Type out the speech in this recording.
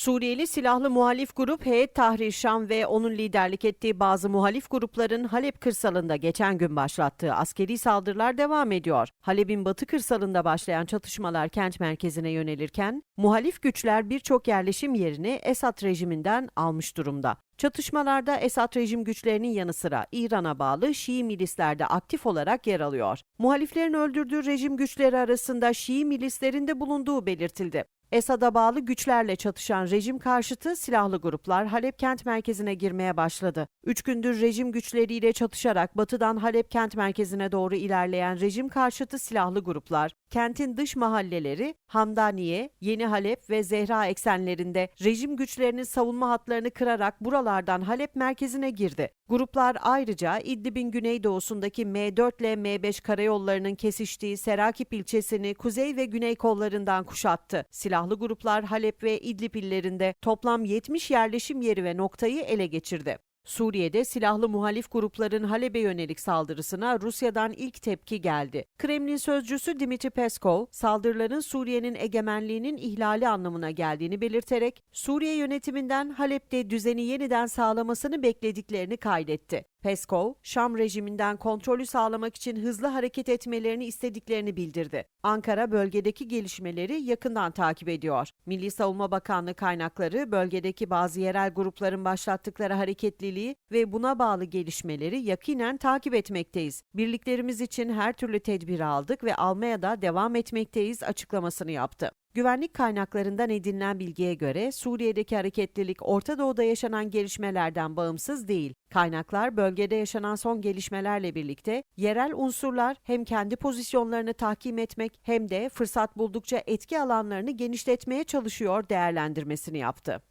Suriyeli silahlı muhalif grup Heyet Tahrir Şam ve onun liderlik ettiği bazı muhalif grupların Halep kırsalında geçen gün başlattığı askeri saldırılar devam ediyor. Halep'in batı kırsalında başlayan çatışmalar kent merkezine yönelirken muhalif güçler birçok yerleşim yerini Esad rejiminden almış durumda. Çatışmalarda Esad rejim güçlerinin yanı sıra İran'a bağlı Şii milisler de aktif olarak yer alıyor. Muhaliflerin öldürdüğü rejim güçleri arasında Şii milislerin de bulunduğu belirtildi. Esad'a bağlı güçlerle çatışan rejim karşıtı silahlı gruplar Halep kent merkezine girmeye başladı. Üç gündür rejim güçleriyle çatışarak batıdan Halep kent merkezine doğru ilerleyen rejim karşıtı silahlı gruplar, kentin dış mahalleleri Hamdaniye, Yeni Halep ve Zehra eksenlerinde rejim güçlerinin savunma hatlarını kırarak buralardan Halep merkezine girdi. Gruplar ayrıca İdlib'in güneydoğusundaki M4 ile M5 karayollarının kesiştiği Serakip ilçesini kuzey ve güney kollarından kuşattı. Silahlı gruplar Halep ve İdlib illerinde toplam 70 yerleşim yeri ve noktayı ele geçirdi. Suriye'de silahlı muhalif grupların Halep'e yönelik saldırısına Rusya'dan ilk tepki geldi. Kremlin sözcüsü Dimitri Peskov, saldırıların Suriye'nin egemenliğinin ihlali anlamına geldiğini belirterek, Suriye yönetiminden Halep'te düzeni yeniden sağlamasını beklediklerini kaydetti. Peskov, Şam rejiminden kontrolü sağlamak için hızlı hareket etmelerini istediklerini bildirdi. Ankara bölgedeki gelişmeleri yakından takip ediyor. Milli Savunma Bakanlığı kaynakları bölgedeki bazı yerel grupların başlattıkları hareketliliği ve buna bağlı gelişmeleri yakinen takip etmekteyiz. Birliklerimiz için her türlü tedbiri aldık ve almaya da devam etmekteyiz açıklamasını yaptı. Güvenlik kaynaklarından edinilen bilgiye göre Suriye'deki hareketlilik Orta Doğu'da yaşanan gelişmelerden bağımsız değil. Kaynaklar bölgede yaşanan son gelişmelerle birlikte yerel unsurlar hem kendi pozisyonlarını tahkim etmek hem de fırsat buldukça etki alanlarını genişletmeye çalışıyor değerlendirmesini yaptı.